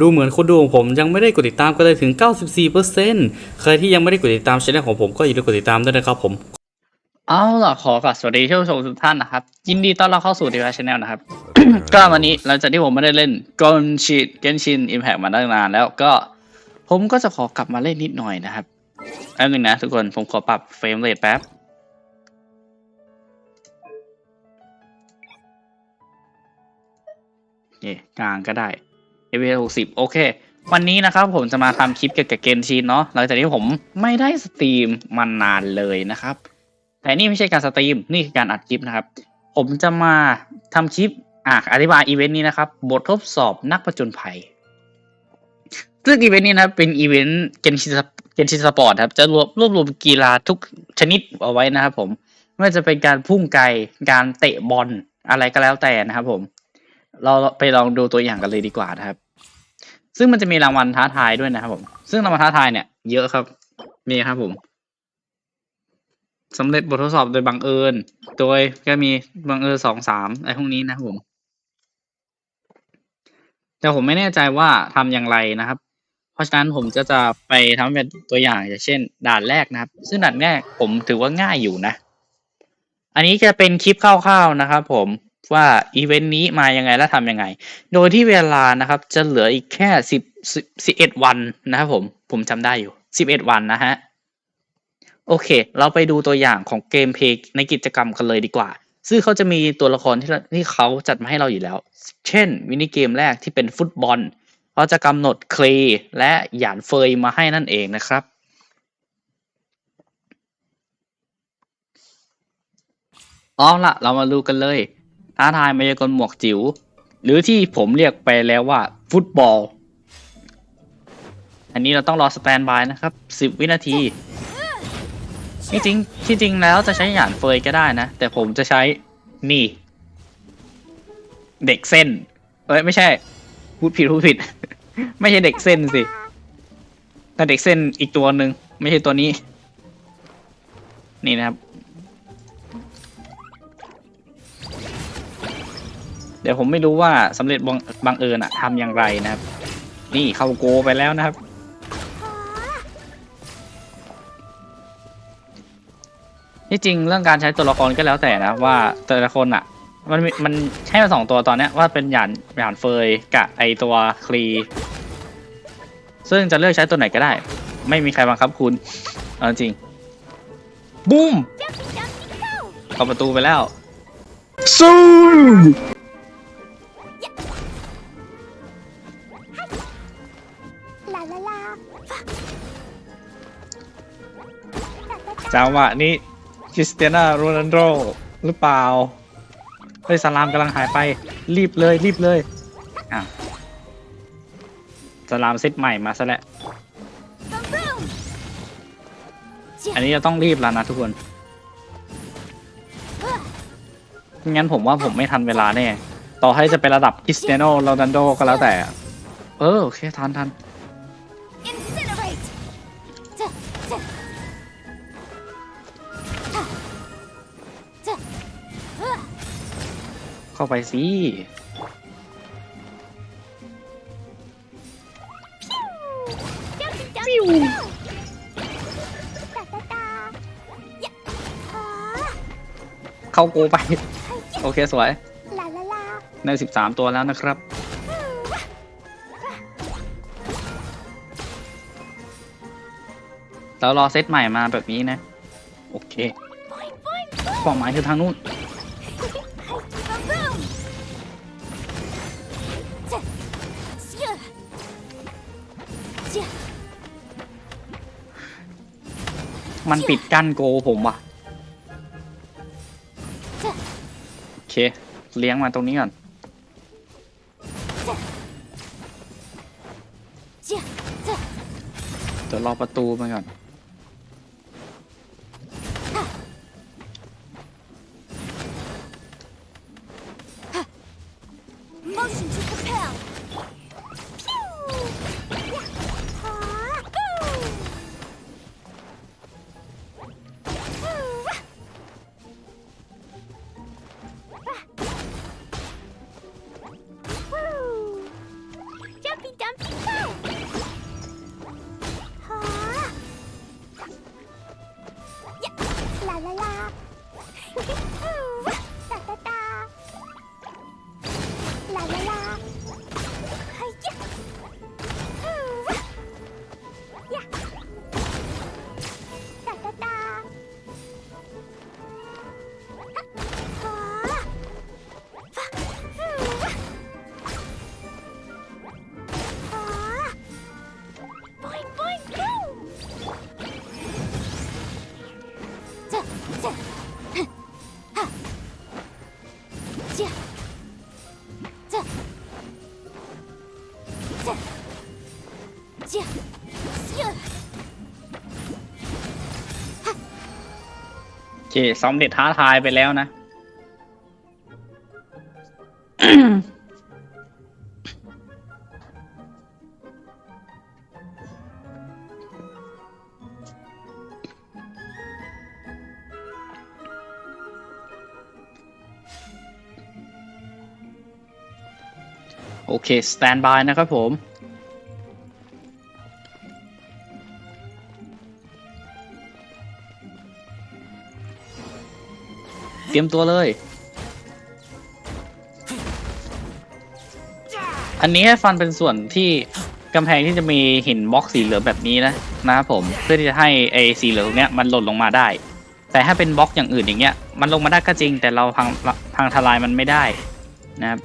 ดูเหมือนคนดูของผมยังไม่ได้กดติดตามกันเลยถึง 94%ใครที่ยังไม่ได้กดติดตามช่องของผมก็อย่าลืมกดติดตามด้วยนะครับผม เอาล่ะขอกราบสวัสดีท่านผู้ชมทุกท่านนะครับ ยินดีต้อนรับเข้าสู่ดีวาชแนลนะครับ ก็วันนี้หลังจากที่ผมไม่ได้เล่นกอนชิดเกนชินอิมแพกมาตั้งนานแล้วก็ผมก็จะขอกลับมาเล่นนิดหน่อยนะครับแป๊บนึงนะทุกคนผมขอปรับเฟรมเรทแป๊บนี่กลางก็ได้ เอวีหกสิบโอเค วันนี้นะครับผมจะมาทำคลิปเกี่ยวกับเกมชีนเนาะหลังจากที่ผมไม่ได้สตรีมมานานเลยนะครับ แต่นี่ไม่ใช่การสตรีมนี่คือการอัดคลิปนะครับ ผมจะมาทำคลิปอะอธิบายอีเวนต์นี้นะครับ บททดสอบนักประจนภัย ซึ่งอีเวนต์นี้นะครับเป็นอีเวนต์เกนชิเกนชิสปอร์ตครับ จะรวบรวบรวมกีฬาทุกชนิดเอาไว้นะครับผมไม่ว่าจะเป็นการพุ่งไกลการเตะบอลอะไรก็แล้วแต่นะครับผม เราไปลองดูตัวอย่างกันเลยดีกว่านะครับ ซึ่งมันจะมีรางวัลท้าทายด้วยนะครับผม ซึ่งรางวัลท้าทายเนี่ย เยอะครับนี่ครับผมสำเร็จบททดสอบโดยบังเอิญ โดยก็มีบังเอิญสองสามอะไรพวกนี้นะครับผม แต่ผมไม่แน่ใจว่าทำอย่างไรนะครับ เพราะฉะนั้นผมจะจะไปทำเป็นตัวอย่างอย่างเช่น ด่านแรกนะครับ ซึ่งด่านแรกผมถือว่าง่ายอยู่นะ อันนี้จะเป็นคลิปคร่าวๆนะครับผม ว่าอีเวนต์นี้มายังไงและทำยังไง โดยที่เวลานะครับจะเหลืออีกแค่สิบสิบเอ็ดวันนะครับผม ผมจำได้อยู่สิบเอ็ดวันนะฮะ โอเค เราไปดูตัวอย่างของเกมเพย์ในกิจกรรมกันเลยดีกว่า ซึ่งเขาจะมีตัวละครที่ที่เขาจัดมาให้เราอยู่แล้ว เช่นมินิเกมแรกที่เป็นฟุตบอลเขาจะกำหนดเคลย์และหยานเฟยมาให้นั่นเองนะครับเอาละเรามาดูกันเลย ท้าทายมายากลหมวกจิ๋วหรือที่ผมเรียกไปแล้วว่า ฟุตบอล อันนี้เราต้องรอสแตนบายนะครับ 10 วินาทีที่จริงที่จริงแล้วจะใช้หยานเฟยก็ได้นะ แต่ผมจะใช้นี่ เด็กเส้น เอ้ยไม่ใช่ พูดผิดพูดผิด ไม่ใช่เด็กเส้นสิแต่เด็กเส้นอีกตัวหนึ่งไม่ใช่ตัวนี้ นี่นะครับ เดี๋ยวผมไม่รู้ว่าสำเร็จบังบังเอิญอะทำอย่างไรนะครับ นี่เข้าโกไปแล้วนะครับ ที่จริงเรื่องการใช้ตัวละครก็แล้วแต่นะว่าแต่ละคนอะมันมันใช้มาสองตัวตอนเนี้ยว่าเป็นหยานหยานเฟยกับไอตัวคลีซึ่งจะเลือกใช้ตัวไหนก็ได้ ไม่มีใครบังคับคุณเอาจริงบูมเข้าประตูไปแล้วสู้ จังหวะนี้คริสเตียนาโรนัลโดหรือเปล่า เฮ้ย สลามกำลังหายไป รีบเลย รีบเลยอะสลามเซตใหม่มาซะแล้ว อันนี้จะต้องรีบแล้วนะทุกคน งั้นผมว่าผมไม่ทันเวลาแน่ ต่อให้จะเป็นระดับคริสเตียโนโรนัลโดก็แล้วแต่ เออ โอเค ทันทัน เข้าไปสิฟิวตาตาตาเข้าโกไป โอเคสวยลาลาลาในสิบสามตัวแล้วนะครับแล้วรอเซตใหม่มาแบบนี้นะ โอเคเป้าหมายคือทางนู้น มันปิดกั้นโกผมว่ะโอเค เลี้ยงมาตรงนี้ก่อนจะจะเดี๋ยวรอประตูมาก่อน เคซ้อมเด็ดท้าทายไปแล้วนะ โอเค สแตนบายนะครับผม เตรียมตัวเลย อันนี้ให้ฟันเป็นส่วนที่กำแพงที่จะมีหินบล็อกสีเหลืองแบบนี้นะนะครับผมเพื่อที่จะให้ไอ้สีเหลืองตรงเนี้ยมันหล่นลงมาได้ แต่ถ้าเป็นบล็อกอย่างอื่นอย่างเงี้ย มันลงมาได้ก็จริง แต่เราพังพังทลายมันไม่ได้นะครับ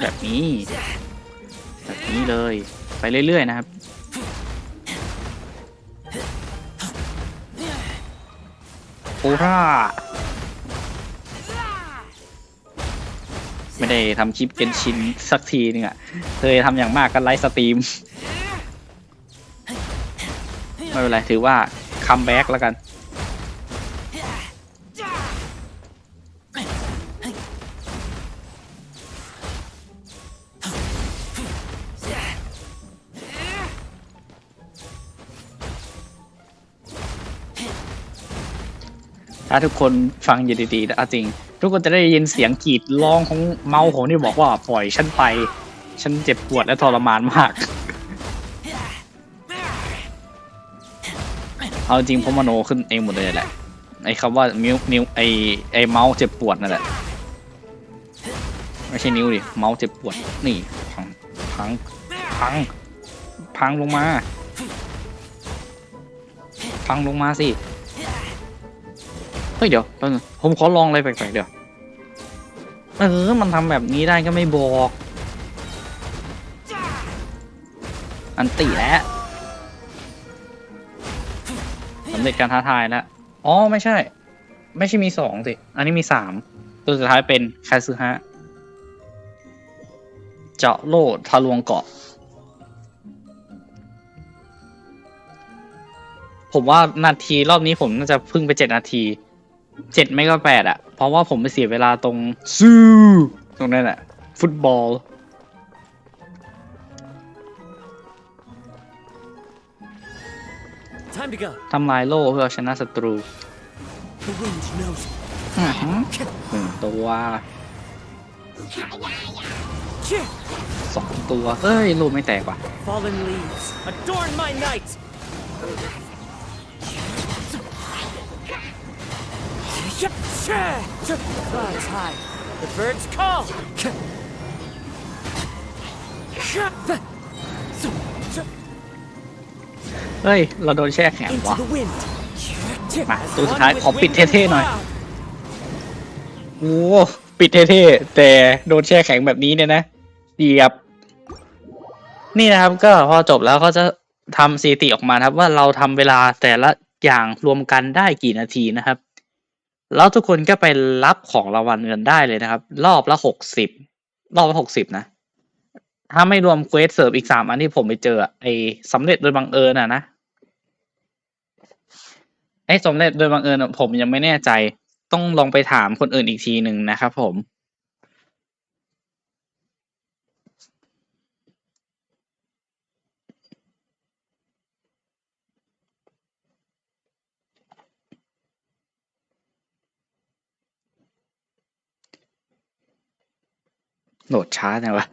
แบบนี้ แบบนี้เลยไปเรื่อยๆนะครับ โอร่า ไม่ได้ทำคลิปเกนชิ้นสักทีนึงอะเคยทำอย่างมากก็ไลฟ์สตรีม ไม่เป็นไร ถือว่าคัมแบ็กแล้วกันาทุกคนฟังอยู่ดีๆนะจริง ทุกคนจะได้ยินเสียงกรีดร้องของเมาของที่บอกว่าปล่อยฉันไป ฉันเจ็บปวดและทรมานมาก เอาจริงผมมโนขึ้นเองหมดเลยแหละไอ้คำว่ามิวนิ้วไอ้ไอ้เมาส์เจ็บปวดนั่นแหละไม่ใช่นิ้วดิเมาส์เจ็บปวดนี่พังพังพังพังลงมาพังลงมาสิ เฮ้ยเดี๋ยวแป๊บนึงผมขอลองอะไรแปลกๆเดี๋ยวเออมันทำแบบนี้ได้ก็ไม่บอก อันติแล้วสำเร็จการท้าทายแล้วอ๋อไม่ใช่ ไม่ใช่มีสองสิ อันนี้มีสามตัวสุดท้ายเป็นคาซึฮะเจาะโล่ทะลวงเกาะ ผมว่านาทีรอบนี้ผมน่าจะพึ่งไปเจ็ดนาที เจ็ดไม่ก็แปดอะเพราะว่าผมไปเสียเวลาตรงซูตรงนั้นอะฟุตบอล Time to go. ทำลายโล่เพื่อเอาชนะศัตรู The wind knows. อื้อหือหนึ่งตัว Chip! สองตัว เอ้ยโล่ไม่แตกว่ะ Fallen leaves. Adorn my night. Yep, cha! Chip. Clouds high. The birds call. Chip. Chip. เฮ้ยเราโดนแช่แข็ง Into ว่ะ the wind. Chip. มา As ตัวสุด one ท้าย with ขอปิด wind เท่ๆหน่อย cloud. โอ้ปิดเท่ๆ แต่โดนแช่แข็งแบบนี้เนี่ยนะเดียบ นี่นะครับก็พอจบแล้วก็จะทำสถิติออกมานะครับ ว่าเราทำเวลาแต่ละอย่างรวมกันได้กี่นาทีนะครับ แล้วทุกคนก็ไปรับของรางวัลเงินได้เลยนะครับ รอบละหกสิบรอบละหกสิบนะ ถ้าไม่รวมเควสเสิร์ฟอีกสามอันที่ผมไปเจอไอ้สำเร็จโดยบังเอิญอะนะไอ้สำเร็จโดยบังเอิญผมยังไม่แน่ใจ ต้องลองไปถามคนอื่นอีกทีหนึ่งนะครับผม โหลดช้าจังวะ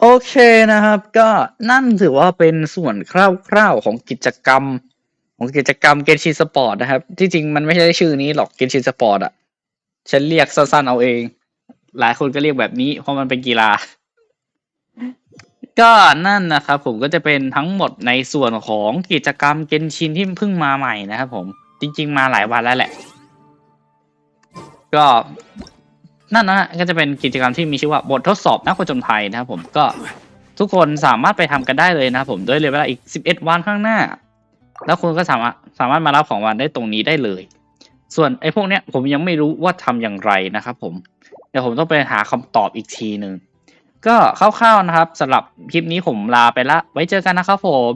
โอเคนะครับ ก็นั่นถือว่าเป็นส่วนคร่าวๆของกิจกรรม ของกิจกรรมเกนชินสปอร์ตนะครับ ที่จริงมันไม่ใช่ชื่อนี้หรอกเกนชินสปอร์ตอะ ฉันเรียกสั้นๆเอาเอง หลายคนก็เรียกแบบนี้ เพราะมันเป็นกีฬา ก็นั่นนะครับ ผมก็จะเป็นทั้งหมดในส่วนของกิจกรรมเกนชินที่เพิ่งมาใหม่นะครับผมจริง ๆ มาหลายวันแล้วแหละ ก็นั่นนะฮะก็จะเป็นกิจกรรมที่มีชื่อว่าบททดสอบนักผจญภัยนะครับผมก็ทุกคนสามารถไปทำกันได้เลยนะครับผมด้วยเวลาอีก 11 วันข้างหน้า แล้วคุณก็สามารถสามารถมารับของวันได้ตรงนี้ได้เลย ส่วนไอ้พวกเนี้ยผมยังไม่รู้ว่าทำอย่างไรนะครับผมเดี๋ยวผมต้องไปหาคำตอบอีกทีหนึ่งก็คร่าวๆนะครับสำหรับคลิปนี้ผมลาไปละ ไว้เจอกันนะครับผม